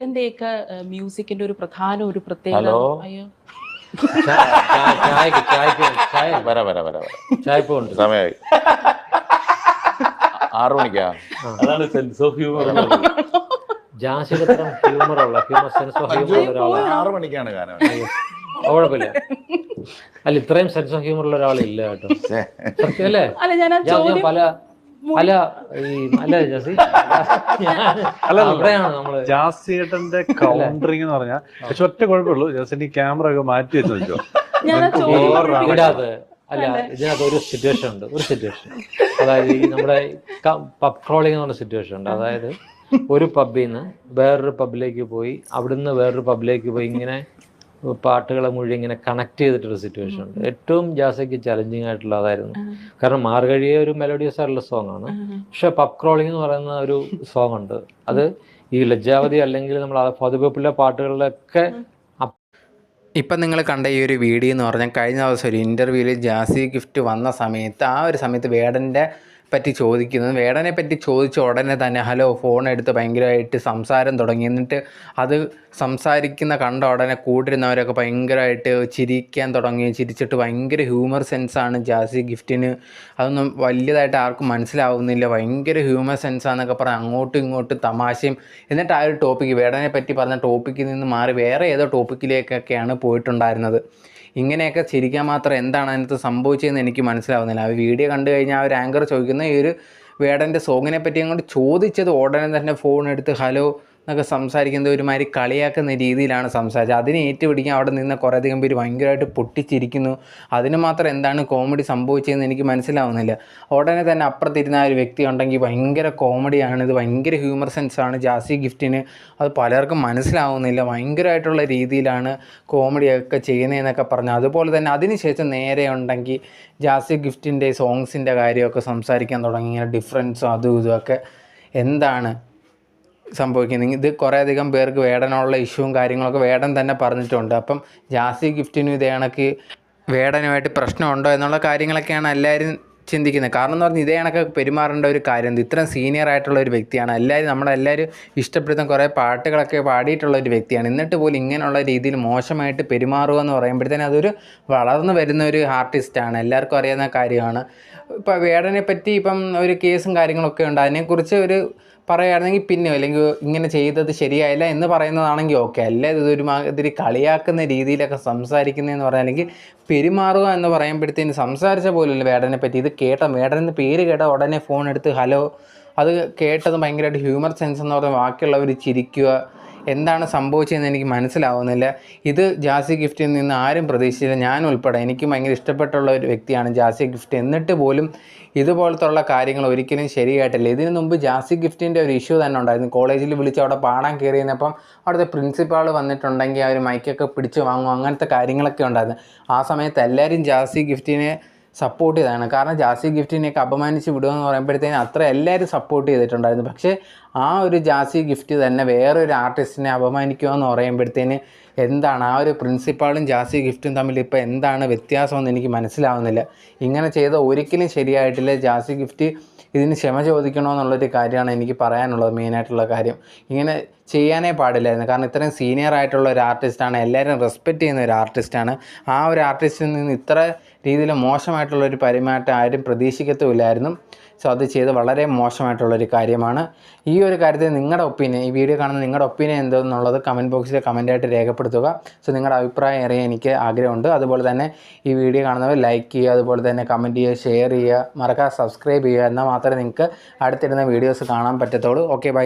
എന്റെയൊക്കെ മ്യൂസിക്കിന്റെ ഒരു പ്രധാന ഒരു പ്രത്യേകത ഹലോ? അയ്യോ ചായക്ക് ചായക്ക് ചായ വര വര വര വര. ചായപ്പ് ഉണ്ട് സമയമായി ആറു മണിക്കാ? അതാണ് സെൻസ് ഓഫ് ഹ്യൂമർ ഹ്യൂമർ ഉള്ള ഹ്യൂമർ സെൻസ് ഓഫ് ഹ്യൂമർ ഉള്ള ഒരാളാണ് ആറു മണിക്കാണ് ഗാനം. കുഴപ്പമില്ല. അല്ല ഇത്രയും സെൻസ് ഓഫ് ഹ്യൂമർ ഉള്ള ഒരാളില്ല കേട്ടോ. സത്യം അല്ലേ? അല്ല ഞാൻ പല പല ഈ അല്ല ജാസി. അല്ല അവിടെയാണ് നമ്മൾ. ജാസിയേട്ടന്റെ കൗണ്ടറിംഗ് എന്ന് പറഞ്ഞാൽ പക്ഷെ ഒറ്റ കുഴപ്പമുള്ളൂ. ജാസിന്റെ ക്യാമറ ഒക്കെ മാറ്റി വെച്ച് വെച്ചോ. അല്ല ഇതിനകത്ത് ഒരു സിറ്റുവേഷൻ ഉണ്ട്. ഒരു സിറ്റുവേഷൻ അതായത് ഈ നമ്മുടെ പബ് ക്രോളിംഗ് എന്ന് പറഞ്ഞ സിറ്റുവേഷൻ ഉണ്ട്. അതായത് ഒരു പബ്ബിൽ നിന്ന് വേറൊരു പബ്ബിലേക്ക് പോയി അവിടുന്ന് വേറൊരു പബ്ബിലേക്ക് പോയി ഇങ്ങനെ പാട്ടുകളെ മുഴുവൻ ഇങ്ങനെ കണക്ട് ചെയ്തിട്ടൊരു സിറ്റുവേഷൻ ഉണ്ട്. ഏറ്റവും ജാസയ്ക്ക് ചലഞ്ചിങ് ആയിട്ടുള്ള അതായിരുന്നു. കാരണം മാർഗഴിയെ ഒരു മെലോഡിയസ് ആയിട്ടുള്ള സോങ് ആണ്. പക്ഷെ പപ് ക്രോളിംഗ് എന്ന് പറയുന്ന ഒരു സോങ് ഉണ്ട്. അത് ഈ ലജ്ജാവതി അല്ലെങ്കിൽ നമ്മൾ പൊതുവെപ്പുള്ള പാട്ടുകളിലൊക്കെ ഇപ്പം നിങ്ങൾ കണ്ട ഈ ഒരു വീഡിയോ എന്ന് പറഞ്ഞാൽ കഴിഞ്ഞ ദിവസം ഒരു ഇന്റർവ്യൂവിൽ ജാസി ഗിഫ്റ്റ് വന്ന സമയത്ത് ആ ഒരു സമയത്ത് വേടന്റെ പറ്റി ചോദിക്കുന്നത്. വേടനെ പറ്റി ചോദിച്ച ഉടനെ തന്നെ ഹലോ ഫോൺ എടുത്ത് ഭയങ്കരമായിട്ട് സംസാരം തുടങ്ങി. എന്നിട്ട് അത് സംസാരിക്കുന്ന കണ്ട ഉടനെ കൂട്ടിരുന്നവരൊക്കെ ഭയങ്കരമായിട്ട് ചിരിക്കാൻ തുടങ്ങി. ചിരിച്ചിട്ട് ഭയങ്കര ഹ്യൂമർ സെൻസാണ് ജാസി ഗിഫ്റ്റിന്. അതൊന്നും വലിയതായിട്ട് ആർക്കും മനസ്സിലാവുന്നില്ല. ഭയങ്കര ഹ്യൂമർ സെൻസാന്നൊക്കെ പറഞ്ഞ് അങ്ങോട്ടും ഇങ്ങോട്ടും തമാശയും. എന്നിട്ട് ആ ഒരു ടോപ്പിക്ക് വേടനെ പറ്റി പറഞ്ഞ ടോപ്പിക്കിൽ നിന്ന് മാറി വേറെ ഏതോ ടോപ്പിക്കിലേക്കൊക്കെയാണ് പോയിട്ടുണ്ടായിരുന്നത്. ഇങ്ങനെയൊക്കെ ചിരിക്കാൻ മാത്രം എന്താണ് അതിനകത്ത് സംഭവിച്ചതെന്ന് എനിക്ക് മനസ്സിലാവുന്നില്ല. ആ വീഡിയോ കണ്ടു കഴിഞ്ഞാൽ ആ ഒരു ആങ്കർ ചോദിക്കുന്ന ഈ ഒരു വേടന്റെ സോങ്ങിനെ പറ്റി അങ്ങോട്ട് ചോദിച്ചത് ഉടനെ തന്നെ ഫോൺ എടുത്ത് ഹലോ എന്നൊക്കെ സംസാരിക്കുന്നത് ഒരുമാതിരി കളിയാക്കുന്ന രീതിയിലാണ് സംസാരിച്ചത്. അതിനെ ഏറ്റുപിടിക്കാൻ അവിടെ നിന്ന് കുറേയധികം പേര് ഭയങ്കരമായിട്ട് പൊട്ടിച്ചിരിക്കുന്നു. അതിന് മാത്രം എന്താണ് കോമഡി സംഭവിച്ചതെന്ന് എനിക്ക് മനസ്സിലാവുന്നില്ല. ഉടനെ തന്നെ അപ്പുറത്തിരുന്ന ഒരു വ്യക്തി ഉണ്ടെങ്കിൽ ഭയങ്കര കോമഡിയാണ്. ഇത് ഭയങ്കര ഹ്യൂമർ സെൻസ് ആണ്. ജാസി ഗിഫ്റ്റിന് അത് പലർക്കും മനസ്സിലാവുന്നില്ല. ഭയങ്കരമായിട്ടുള്ള രീതിയിലാണ് കോമഡിയൊക്കെ ചെയ്യുന്നതെന്നൊക്കെ പറഞ്ഞു. അതുപോലെ തന്നെ അതിനുശേഷം നേരെ ഉണ്ടെങ്കിൽ ജാസി ഗിഫ്റ്റിന്റെ സോങ്സിന്റെ കാര്യമൊക്കെ സംസാരിക്കാൻ തുടങ്ങി. ഇങ്ങനെ ഡിഫറൻസും അതും ഇതുമൊക്കെ എന്താണ് സംഭവിക്കുന്നത് ഇത് കുറേയധികം പേർക്ക് വേടനുള്ള ഇഷ്യൂവും കാര്യങ്ങളൊക്കെ വേടൻ തന്നെ പറഞ്ഞിട്ടുണ്ട്. അപ്പം ജാസി ഗിഫ്റ്റിനും ഇതേ കണക്ക് വേടനുമായിട്ട് പ്രശ്നമുണ്ടോ എന്നുള്ള കാര്യങ്ങളൊക്കെയാണ് എല്ലാവരും ചിന്തിക്കുന്നത്. കാരണം എന്ന് പറഞ്ഞാൽ ഇതേ കണക്ക് പെരുമാറേണ്ട ഒരു കാര്യം ഇത് ഇത്രയും സീനിയർ ആയിട്ടുള്ള ഒരു വ്യക്തിയാണ്. എല്ലാവരും നമ്മളെല്ലാവരും ഇഷ്ടപ്പെടുന്ന കുറേ പാട്ടുകളൊക്കെ പാടിയിട്ടുള്ള ഒരു വ്യക്തിയാണ്. എന്നിട്ട് പോലും ഇങ്ങനെയുള്ള രീതിയിൽ മോശമായിട്ട് പെരുമാറുക എന്ന് പറയുമ്പോഴത്തേനും അതൊരു വളർന്നു വരുന്ന ഒരു ആർട്ടിസ്റ്റാണ് എല്ലാവർക്കും അറിയാവുന്ന കാര്യമാണ്. ഇപ്പോൾ വേടനെ പറ്റി ഇപ്പം ഒരു കേസും കാര്യങ്ങളൊക്കെ ഉണ്ട്. അതിനെക്കുറിച്ച് ഒരു പറയുകയാണെങ്കിൽ പിന്നെ അല്ലെങ്കിൽ ഇങ്ങനെ ചെയ്തത് ശരിയായില്ല എന്ന് പറയുന്നതാണെങ്കിൽ ഓക്കെ. അല്ല? ഇതൊരു മാതിരി കളിയാക്കുന്ന രീതിയിലൊക്കെ സംസാരിക്കുന്നതെന്ന് പറഞ്ഞാൽ അല്ലെങ്കിൽ പെരുമാറുക എന്ന് പറയുമ്പോഴത്തേന് സംസാരിച്ച പോലുമില്ല വേടനെ പറ്റി ഇത് കേട്ട വേടനെന്ന് പേര് കേട്ട ഉടനെ ഫോൺ എടുത്ത് ഹലോ. അത് കേട്ടത് ഭയങ്കരമായിട്ട് ഹ്യൂമർ സെൻസ് എന്ന് പറഞ്ഞാൽ ബാക്കിയുള്ളവർ ചിരിക്കുക എന്താണ് സംഭവിച്ചതെന്ന് എനിക്ക് മനസ്സിലാവുന്നില്ല. ഇത് ജാസി ഗിഫ്റ്റിൽ നിന്ന് ആരും പ്രതീക്ഷിച്ചില്ല. ഞാൻ ഉൾപ്പെടെ എനിക്ക് ഭയങ്കര ഇഷ്ടപ്പെട്ടുള്ള ഒരു വ്യക്തിയാണ് ജാസി ഗിഫ്റ്റ്. എന്നിട്ട് പോലും ഇതുപോലത്തുള്ള കാര്യങ്ങൾ ഒരിക്കലും ശരിയായിട്ടില്ല. ഇതിനു മുമ്പ് ജാസി ഗിഫ്റ്റിന്റെ ഒരു ഇഷ്യൂ തന്നെ ഉണ്ടായിരുന്നു. കോളേജിൽ വിളിച്ച് അവിടെ പാടാൻ കയറിയപ്പം അവിടുത്തെ പ്രിൻസിപ്പാൾ വന്നിട്ടുണ്ടെങ്കിൽ അവർ മൈക്കൊക്കെ പിടിച്ച് വാങ്ങും. അങ്ങനത്തെ കാര്യങ്ങളൊക്കെ ഉണ്ടായിരുന്നു. ആ സമയത്ത് എല്ലാവരും ജാസി ഗിഫ്റ്റിനെ സപ്പോർട്ട് ചെയ്തതാണ്. കാരണം ജാസി ഗിഫ്റ്റിനെയൊക്കെ അപമാനിച്ച് വിടുക എന്ന് പറയുമ്പോഴത്തേനും അത്ര എല്ലാവരും സപ്പോർട്ട് ചെയ്തിട്ടുണ്ടായിരുന്നു. പക്ഷേ ആ ഒരു ജാസി ഗിഫ്റ്റ് തന്നെ വേറൊരു ആർട്ടിസ്റ്റിനെ അപമാനിക്കുക എന്ന് പറയുമ്പോഴത്തേന് എന്താണ് ആ ഒരു പ്രിൻസിപ്പാളും ജാസി ഗിഫ്റ്റും തമ്മിൽ ഇപ്പോൾ എന്താണ് വ്യത്യാസമെന്ന് എനിക്ക് മനസ്സിലാവുന്നില്ല. ഇങ്ങനെ ചെയ്ത ഒരിക്കലും ശരിയായിട്ടില്ല. ജാസി ഗിഫ്റ്റ് ഇതിന് ക്ഷമ ചോദിക്കണമെന്നുള്ളൊരു കാര്യമാണ് എനിക്ക് പറയാനുള്ളത് മെയിനായിട്ടുള്ള കാര്യം. ഇങ്ങനെ ചെയ്യാനേ പാടില്ലായിരുന്നു. കാരണം ഇത്രയും സീനിയർ ആയിട്ടുള്ള ഒരു ആർട്ടിസ്റ്റാണ് എല്ലാവരും റെസ്പെക്റ്റ് ചെയ്യുന്ന ഒരു ആർട്ടിസ്റ്റാണ് ആ ഒരു ആർട്ടിസ്റ്റിൽ നിന്ന് ഇത്ര രീതിയിൽ മോശമായിട്ടുള്ള ഒരു പെരുമാറ്റം ആരും പ്രതീക്ഷിക്കത്തുമില്ലായിരുന്നു. സോ അത് ചെയ്ത് വളരെ മോശമായിട്ടുള്ളൊരു കാര്യമാണ്. ഈ ഒരു കാര്യത്തിൽ നിങ്ങളുടെ ഒപ്പീനിയൻ ഈ വീഡിയോ കാണുന്ന നിങ്ങളുടെ ഒപ്പീനിയൻ എന്തെന്നുള്ളത് കമന്റ് ബോക്സിൽ കമന്റായിട്ട് രേഖപ്പെടുത്തുക. സോ നിങ്ങളുടെ അഭിപ്രായം അറിയാൻ എനിക്ക് ആഗ്രഹമുണ്ട്. അതുപോലെ തന്നെ ഈ വീഡിയോ കാണുന്നവർ ലൈക്ക് ചെയ്യുക അതുപോലെ തന്നെ കമന്റ് ചെയ്യുക ഷെയർ ചെയ്യുക. മറക്കാതെ സബ്സ്ക്രൈബ് ചെയ്യുക. എന്നാൽ മാത്രമേ നിങ്ങൾക്ക് അടുത്തിരുന്ന വീഡിയോസ് കാണാൻ പറ്റത്തുള്ളൂ. Okay bye